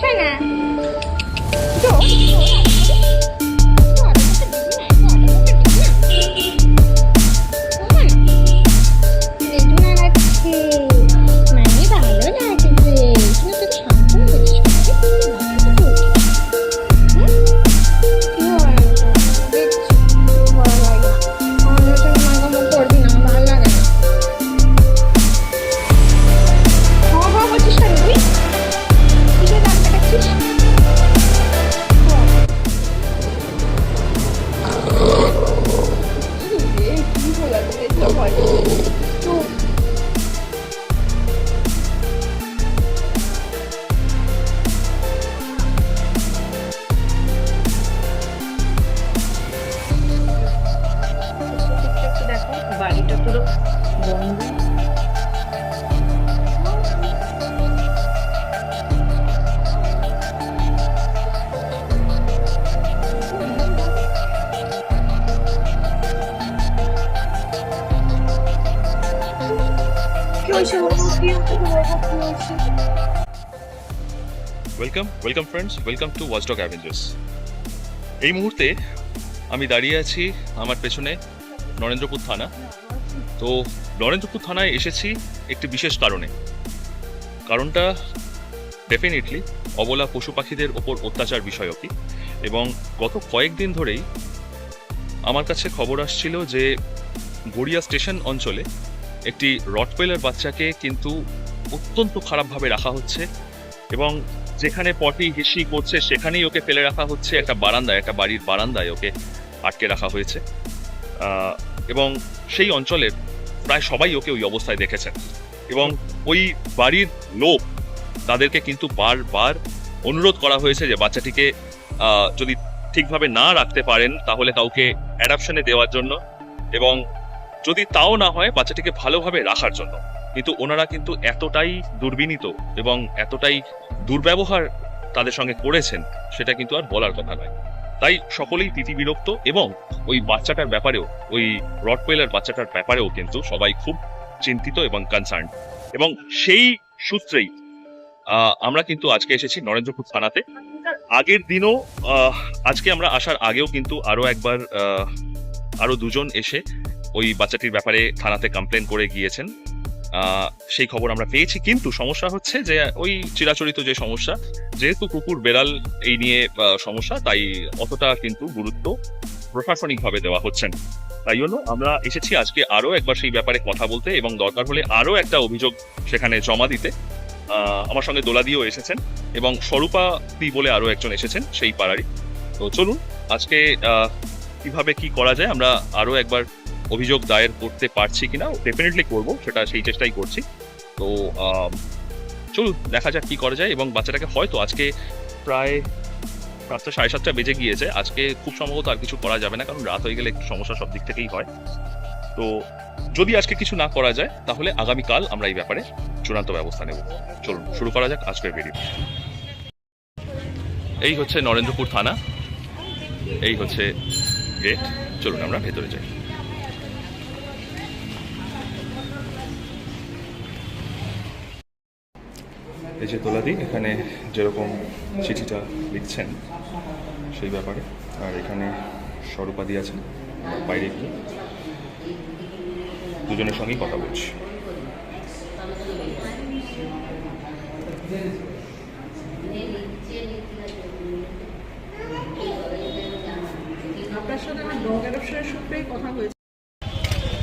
কিচ্ছু হয় না welcome welcome friends welcome to Watchdog Avengers এই মুহূর্তে আমি দাঁড়িয়ে আছি আমার পেছনে নরেন্দ্রপুর থানা। তো নরেন্দ্রপুর থানায় এসেছি একটি বিশেষ কারণে। কারণটা ডেফিনেটলি অবলা পশু পাখিদের ওপর অত্যাচার বিষয়কই। এবং গত কয়েকদিন ধরেই আমার কাছে খবর আসছিল যে গড়িয়া স্টেশন অঞ্চলে একটি রটওয়েলের বাচ্চাকে কিন্তু অত্যন্ত খারাপভাবে রাখা হচ্ছে এবং যেখানে পটি হিসি করছে, সেখানেই ওকে ফেলে রাখা হচ্ছে একটা বারান্দায়, একটা বাড়ির বারান্দায় ওকে আটকে রাখা হয়েছে। এবং সেই অঞ্চলের প্রায় সবাই ওকে ওই অবস্থায় দেখেছেন। এবং ওই বাড়ির লোক তাদেরকে কিন্তু বারবার অনুরোধ করা হয়েছে যে বাচ্চাটিকে যদি ঠিকভাবে না রাখতে পারেন, তাহলে কাউকে অ্যাডাপশনে দেওয়ার জন্য এবং যদি তাও না হয় বাচ্চাটিকে ভালোভাবে রাখার জন্য। কিন্তু ওনারা কিন্তু এতটাই দুর্বিনীত এবং এতটাই দুর্ব্যবহার তাদের সঙ্গে করেছেন সেটা কিন্তু আর বলার কথা নয়। তাই সকলেই তিতি বিরক্ত এবং ওই বাচ্চাটার ব্যাপারেও ওই রটওয়েলার বাচ্চাটার ব্যাপারেও কিন্তু সবাই খুব চিন্তিত এবং কনসার্ন এবং সেই সূত্রেই আমরা কিন্তু আজকে এসেছি নরেন্দ্রপুর থানাতে। আগের দিনও আজকে আমরা আসার আগেও কিন্তু আরও একবার আহ, আরও দুজন এসে ওই বাচ্চাটির ব্যাপারে থানাতে কমপ্লেন করে গিয়েছেন। সেই খবর আমরা পেয়েছি, কিন্তু সমস্যা হচ্ছে যে, ওই চিরাচরিত যে সমস্যা, যেহেতু কুকুর, বেড়াল এই নিয়ে সমস্যা, তাই অতটা কিন্তু গুরুত্ব প্রশাসনিকভাবে দেওয়া হচ্ছে না। তাই জন্য আমরা এসেছি আজকে আরও একবার সেই ব্যাপারে কথা বলতে এবং দরকার হলে আরও একটা অভিযোগ সেখানে জমা দিতে। আমার সঙ্গে দোলাদিও এসেছেন এবং স্বরূপা দি বলে আরও একজন এসেছেন সেই পাড়ারই। তো চলুন, আজকে কীভাবে কি করা যায়, আমরা আরও একবার অভিযোগ দায়ের করতে পারছি কিনা ডেফিনেটলি করব, সেটা সেই চেষ্টাই করছি। তো চলুন, দেখা যাক কি করা যায়, এবং বাচ্চাটাকে হয়তো আজকে প্রায় রাতটা সাড়ে সাতটা বেজে গিয়েছে, আজকে খুব সম্ভবত আর কিছু করা যাবে না, কারণ রাত হয়ে গেলে একটু সমস্যা সব দিক থেকেই হয়। তো, যদি আজকে কিছু না করা যায়, তাহলে আগামীকাল আমরা এই ব্যাপারে চূড়ান্ত ব্যবস্থা নেব। চলুন, শুরু করা যাক আজকের ভিডিও এই হচ্ছে নরেন্দ্রপুর থানা, এই হচ্ছে গেট চলুন, আমরা ভেতরে যাই। এই যে তোলাদি এখানে যেরকম চিঠিটা লিখছেন সেই ব্যাপারে। আর এখানে স্বরূপাদি আছেন বাইরে গিয়ে দুজনের সঙ্গেই কথা বলছি।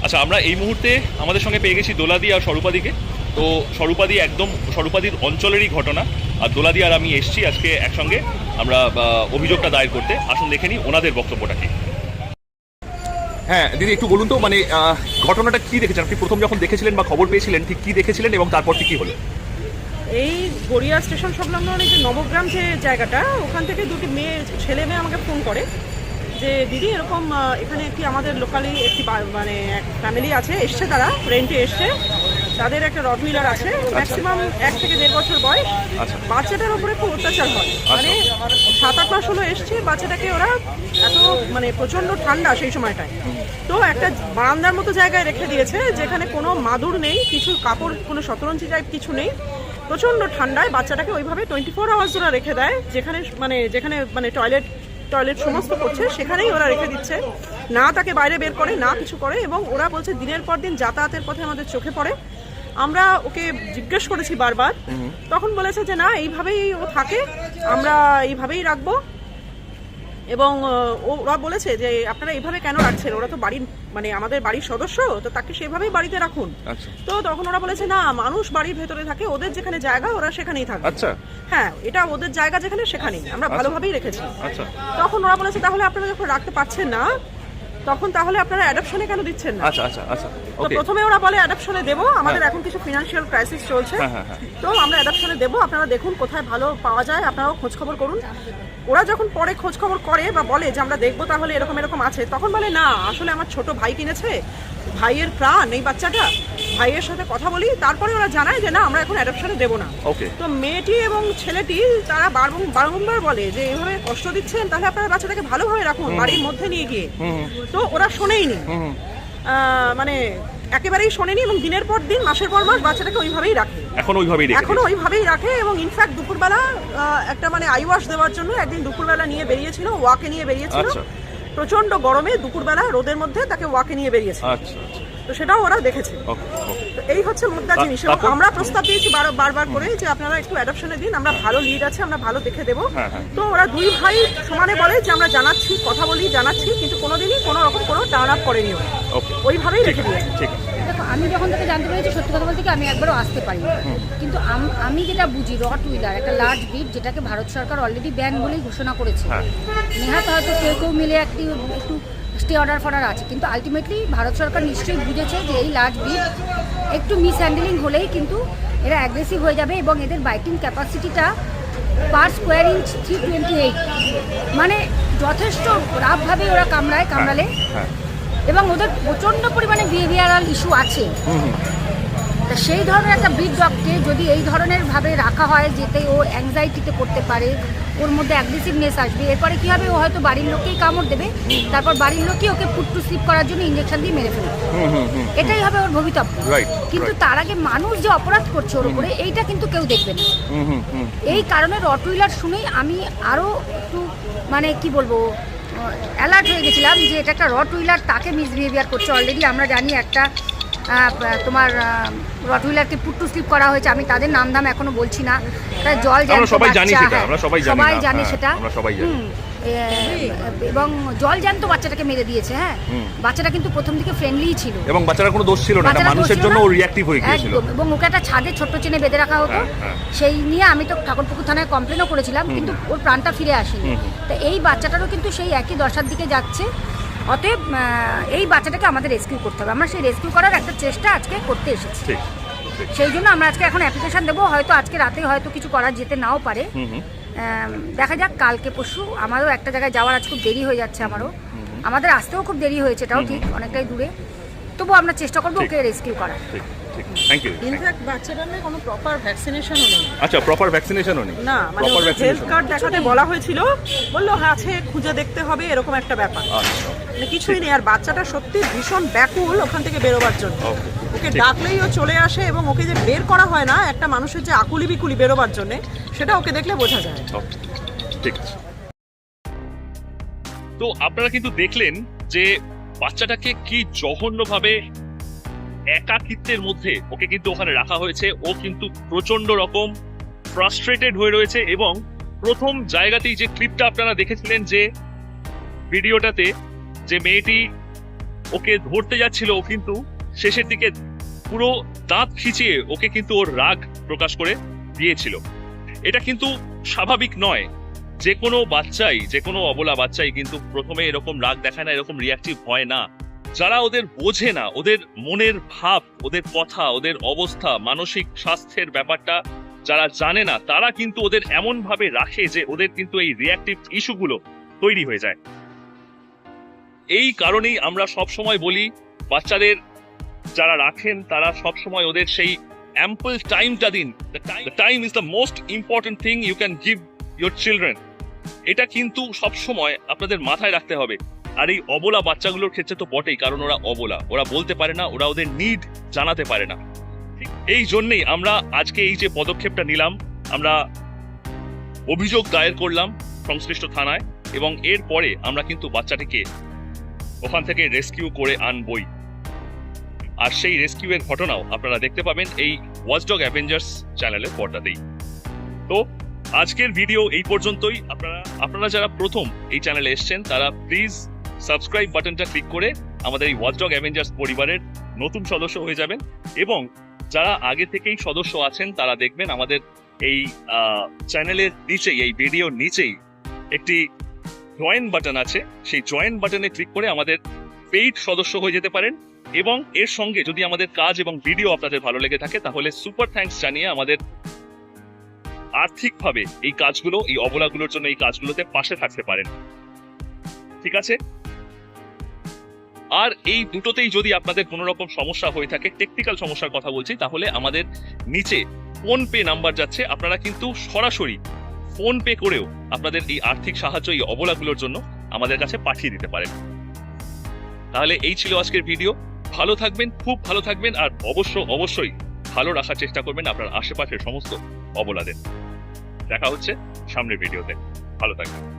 আচ্ছা আমরা এই মুহূর্তে আমাদের সঙ্গে পেয়ে গেছি দোলাদি আর স্বরূপাদিকে। তো স্বরূপাদি একদম স্বরূপাদির অঞ্চলেরই ঘটনা। আর দোলাদি আর আমি এসছি আজকে একসঙ্গে আমরা অভিযোগটা দায়ের করতে। আসুন দেখে নিই ওনাদের বক্তব্যটা কি। হ্যাঁ দিদি একটু বলুন তো মানে ঘটনাটা কি দেখেছেন? আপনি প্রথম যখন দেখেছিলেন বা খবর পেয়েছিলেন ঠিক কি দেখেছিলেন এবং তারপর কি হলো? এই গড়িয়া স্টেশন সংলগ্ন এই যে নবগ্রাম যে জায়গাটা ওখান থেকে দুটি মেয়ে ছেলে মেয়ে আমাকে ফোন করে যে দিদি এরকম এখানে একটি আমাদের লোকালি একটি মানে এক ফ্যামিলি আছে এসছে তারা রেন্টে এসছে তাদের একটা রটমিলার আছে ম্যাক্সিমাম এক থেকে দেড় বছর বয়স। আচ্ছা। বাচ্চাটার উপরে খুব অত্যাচার হয়। মানে সাত আট মাস হলো এসছে বাচ্চাটাকে ওরা এত মানে প্রচণ্ড ঠান্ডা সেই সময়টায়। তো একটা বারান্দার মতো জায়গায় রেখে দিয়েছে যেখানে কোনো মাদুর নেই কিছু কাপড় কোনো শতরঞ্জি টাইপ কিছু নেই। প্রচণ্ড ঠান্ডায় বাচ্চাটাকে ওইভাবে টোয়েন্টি ফোর আওয়ার্স ওরা রেখে দেয় যেখানে মানে যেখানে মানে টয়লেট টয়লেট সমস্ত করছে সেখানেই ওরা রেখে দিচ্ছে। না তাকে বাইরে বের করে না কিছু করে এবং ওরা বলছে দিনের পর দিন যাতায়াতের পথে আমাদের চোখে পড়ে। আমরা ওকে জিজ্ঞেস করেছি বারবার তখন বলেছে যে না এইভাবেই ও থাকে আমরা এইভাবেই রাখব। এবং ওরা বলেছে যে আপনারা এইভাবে কেন রাখছেন? ওরা তো বাড়ির মানে আমাদের বাড়ির সদস্য তো তাকে সেভাবেই বাড়িতে রাখুন। আচ্ছা। তো তখন ওরা বলেছে না মানুষ বাড়ির ভেতরে থাকে ওদের যেখানে জায়গা ওরা সেখানেই থাকে। আচ্ছা। হ্যাঁ এটা ওদের জায়গা যেখানে সেখানেই। আমরা ভালোভাবেই রেখেছি। আচ্ছা। তখন ওরা বলেছে তাহলে আপনারা যখন রাখতে পারছেন না তখন তাহলে আপনারা অ্যাডাপশনে কেন দিচ্ছেন না? আচ্ছা আচ্ছা আচ্ছা তো ওকে প্রথমে ওরা বলে অ্যাডাপশনে দেবো আমাদের এখন কিছু ফিনান্সিয়াল ক্রাইসিস চলছে। হ্যাঁ, হ্যাঁ, হ্যাঁ। তো আমরা অ্যাডাপশনে দেবো আপনারা দেখুন কোথায় ভালো পাওয়া যায় আপনারাও খোঁজ খবর করুন। ওরা যখন পরে খোঁজ খবর করে বা বলে যে আমরা দেখব তাহলে এরকম এরকম আছে তখন বলে না আসলে আমার ছোট ভাই কিনেছে ভাইয়ের প্রাণ এই বাচ্চাটা। ভাইয়ের সাথে কথা বলি তারপরে ওরা জানায় যে না আমরা এখন অ্যাডাপশনে দেবো না। ওকে। তো মেয়েটি এবং ছেলেটি তারা বারং- বারংবার বলে যে এভাবে কষ্ট দিচ্ছেন তাহলে আপনারা বাচ্চাটাকে ভালোভাবে রাখুন বাড়ির মধ্যে নিয়ে গিয়ে। তো ওরা শোনেইনি। মানে একেবারেই শোনেনি এবং দিনের পর দিন মাসের পর মাস বাচ্চাটাকে ওইভাবেই রাখে। এখন ওইভাবেই রেখে এখনও ওইভাবেই রাখে এবং ইনফ্যাক্ট দুপুরবেলা একটা মানে আই ওয়াশ দেওয়ার জন্য একদিন দুপুরবেলা নিয়ে বেরিয়েছিল ওয়াকে নিয়ে বেরিয়েছিল। আচ্ছা। প্রচণ্ড গরমে দুপুরবেলা রোদের মধ্যে তাকে ওয়াকে নিয়ে বেরিয়েছে। আচ্ছা আচ্ছা। তো সেটাও ওরা দেখেছে। এই হচ্ছে মুদ্রা জিনিস। এবং আমরা প্রস্তাব দিয়েছি বার- বারবার করে যে আপনারা একটু অ্যাডপশনে দিন আমরা ভালো লিড আছে আমরা ভালো দেখে দেবো। হ্যাঁ, হ্যাঁ। তো ওরা দুই ভাই সমানে বলে যে আমরা জানাচ্ছি কথা বলি জানাচ্ছি কিন্তু কোনোদিনই কোনো রকম কোনো টার্ন আপ করেনি ওরা। ওইভাবেই রেখে দিয়েছে। ঠিক আছে। আমি যখন থেকে জানতে পেরেছি সত্যি কথা বলতে কি আমি একবারও আসতে পারি কিন্তু আমি যেটা বুঝি রট হুইলার একটা লার্জ ব্রিড যেটাকে ভারত সরকার অলরেডি ব্যান বলেই ঘোষণা করেছে হ্যাঁ। নেহাত হয়তো কেউ কেউ মিলে একটি একটু স্টে অর্ডার ফর্ডার আছে। কিন্তু আলটিমেটলি ভারত সরকার নিশ্চয়ই বুঝেছে যে এই লার্জ ব্রিড একটু মিসহ্যান্ডেলিং হলেই কিন্তু এরা অ্যাগ্রেসিভ হয়ে যাবে এবং এদের biting ক্যাপাসিটিটা per square inch three twenty eight মানে যথেষ্ট রাফভাবে ওরা কামড়ায় কামড়ালে। হ্যাঁ। এবং ওদের প্রচণ্ড পরিমাণে বিহেভিয়ারাল ইস্যু আছে। তা সেই ধরনের একটা ব্রিড ডগকে যদি এই ধরনের ভাবে রাখা হয় যেতে ও অ্যাংজাইটিতে করতে পারে ওর মধ্যে অ্যাগ্রেসিভনেস আসবে এরপরে কী হবে? ও হয়তো বাড়ির লোককেই কামড় দেবে তারপর বাড়ির লোকই ওকে ফুট টু স্লিপ করার জন্য ইঞ্জেকশন দিয়ে মেরে ফেলবে। এটাই হবে ওর ভবিতব্য কিন্তু তার আগে মানুষ যে অপরাধ করছে ওর উপরে এইটা কিন্তু কেউ দেখবে না। এই কারণে রটউইলার শুনেই আমি আরও একটু মানে কি বলব অ্যালার্ট হয়ে গেছিলাম যে এটা একটা রট হুইলার তাকে মিসবিহেভিয়ার করছে অলরেডি আমরা জানি একটা তোমার রট হুইলারকে পুট্টু স্লিপ করা হয়েছে। আমি তাদের নাম দাম এখনও বলছি না। জল সবাই জানি সেটা, হ্যাঁ, আমরা সবাই জানি হ্যাঁ, সেটা। সবাই জানি। এবং জল জ্যান্ত বাচ্চাটাকে মেরে দিয়েছে হ্যাঁ? বাচ্চাটা কিন্তু প্রথম দিকে ফ্রেন্ডলিই ছিল। এবং বাচ্চারা কোনো দোষ ছিল না মানুষের জন্য ও রিয়াক্টিভ হয়ে গিয়েছিল। এবং ওকে একটা ছাদে ছোট্ট চেনে বেঁধে রাখা হতো। হ্যাঁ, হ্যাঁ। সেই নিয়ে আমি তো ঠাকুরপুকুর থানায় কমপ্লেনও করেছিলাম কিন্তু ওর প্রাণটা ফিরে আসেনি। তো এই বাচ্চাটারও কিন্তু সেই একই দশার দিকে যাচ্ছে। অতএব এই বাচ্চাটাকে আমাদের রেস্কিউ করতে হবে। আমরা সেই রেস্কিউ করার একটা চেষ্টা আজকে করতে এসেছি। সেই জন্য আমরা আজকে এখন অ্যাপ্লিকেশন দেবো। হয়তো আজকে রাতে হয়তো কিছু করা যেতে নাও পারে। দেখা যাক কালকে পশু আমারও একটা জায়গায় যাওয়ার আজ খুব দেরি হয়ে যাচ্ছে আমারও। আমাদের আসতেও খুব দেরি হয়েছে এটাও ঠিক অনেকটাই দূরে। তবুও আমরা চেষ্টা করব ওকে রেস্কিউ করার। ঠিক থ্যাংক ইউ ইনফ্যাক্ট বাচ্চাটার না কোনো প্রপার ভ্যাকসিনেশনও নেই। আচ্ছা প্রপার ভ্যাকসিনেশনও নেই? না মানে হেলথ কার্ড দেখাতে বলা হয়েছিল বলল হ্যাঁ আছে খুঁজে দেখতে হবে এরকম একটা ব্যাপার। আচ্ছা মানে কিছুই নেই আর বাচ্চাটা সত্যি ভীষণ ব্যাকুল ওখান থেকে বেরোবার জন্য। ওকে ডাকলেই ও চলে আসে এবং ওকে যে বের করা হয় না একটা মানুষের যে আকুলি বিকুলি বেরোবার জন্য সেটা ওকে দেখলে বোঝা যায়। ঠিক আছে। তো আপনারা কিন্তু দেখলেন যে বাচ্চাটাকে কি জঘন্যভাবে একাকিত্বের মধ্যে ওকে কিন্তু ওখানে রাখা হয়েছে। ও কিন্তু প্রচণ্ড রকম ফ্রাস্ট্রেটেড হয়ে রয়েছে এবং প্রথম জায়গাতেই যে ক্লিপটা আপনারা দেখেছিলেন যে ভিডিওটাতে যে মেয়েটি ওকে ধরতে যাচ্ছিল, ও কিন্তু শেষের দিকে পুরো দাঁত খিচিয়ে ওকে কিন্তু ওর রাগ প্রকাশ করে দিয়েছিল। এটা কিন্তু স্বাভাবিক নয়। যে কোনো বাচ্চাই, যে কোনো অবলা বাচ্চাই কিন্তু প্রথমে এরকম রাগ দেখায় না, এরকম রিয়াক্টিভ হয় না। যারা ওদের বোঝে না, ওদের মনের ভাব, ওদের কথা, ওদের অবস্থা, মানসিক স্বাস্থ্যের ব্যাপারটা যারা জানে না, তারা কিন্তু ওদের এমন ভাবে রাখে যে ওদের কিন্তু এই রিয়াক্টিভ ইস্যুগুলো তৈরি হয়ে যায়। এই কারণেই আমরা সব সময় বলি, বাচ্চাদের যারা রাখেন, তারা সব সময় ওদের সেই অ্যাম্পল টাইমটা দিন। Time is the most important thing you can give your children এটা কিন্তু সব সময় আপনাদের মাথায় রাখতে হবে। আর এই অবলা বাচ্চাগুলোর ক্ষেত্রে তো বটেই, কারণ ওরা অবলা। ওরা বলতে পারে না, ওরা ওদের নিড জানাতে পারে না। এই জন্যেই আমরা আজকে এই যে পদক্ষেপটা নিলাম, আমরা অভিযোগ দায়ের করলাম সংশ্লিষ্ট থানায়, এবং এরপরে আমরা কিন্তু বাচ্চাটিকে ওখান থেকে রেস্কিউ করে আনবই। আর সেই রেস্কিউয়ের ঘটনাও আপনারা দেখতে পাবেন এই ওয়াচডগ অ্যাভেঞ্জার্স চ্যানেলের পর্দাতেই। তো আজকের ভিডিও এই পর্যন্তই। আপনারা আপনারা যারা প্রথম এই চ্যানেলে এসেছেন, তারা প্লিজ সাবস্ক্রাইব বাটনটা ক্লিক করে আমাদের এই ওয়াচডগ অ্যাভেঞ্জার্স পরিবারের নতুন সদস্য হয়ে যাবেন এবং যারা আগে থেকেই সদস্য আছেন, তারা দেখবেন আমাদের এই চ্যানেলের নিচেই, এই ভিডিওর নিচেই একটি জয়েন বাটন আছে। সেই জয়েন বাটনে ক্লিক করে আমাদের পেইড সদস্য হয়ে যেতে পারেন এবং এর সঙ্গে যদি আমাদের কাজ এবং ভিডিও আপনাদের ভালো লেগে থাকে, তাহলে সুপার থ্যাঙ্কস জানিয়ে আমাদের আর্থিকভাবে এই কাজগুলো, এই অবলাগুলোর জন্য এই কাজগুলোতে পাশে থাকতে পারেন। ঠিক আছে? আর এই দুটোতেই যদি আপনাদের কোনো রকম সমস্যা হয়ে থাকে টেকনিক্যাল সমস্যার কথা বলছি, তাহলে আমাদের নিচে ফোন পে নাম্বার যাচ্ছে। আপনারা কিন্তু সরাসরি ফোন পে করেও আপনাদের এই আর্থিক সাহায্য, এই অবলাগুলোর জন্য আমাদের কাছে পাঠিয়ে দিতে পারেন। তাহলে এই ছিল আজকের ভিডিও। ভালো থাকবেন, খুব ভালো থাকবেন, আর অবশ্য, অবশ্যই ভালো রাখার চেষ্টা করবেন আপনার আশেপাশের সমস্ত অবলাদের। দেখা হচ্ছে সামনের ভিডিওতে। ভালো থাকবেন।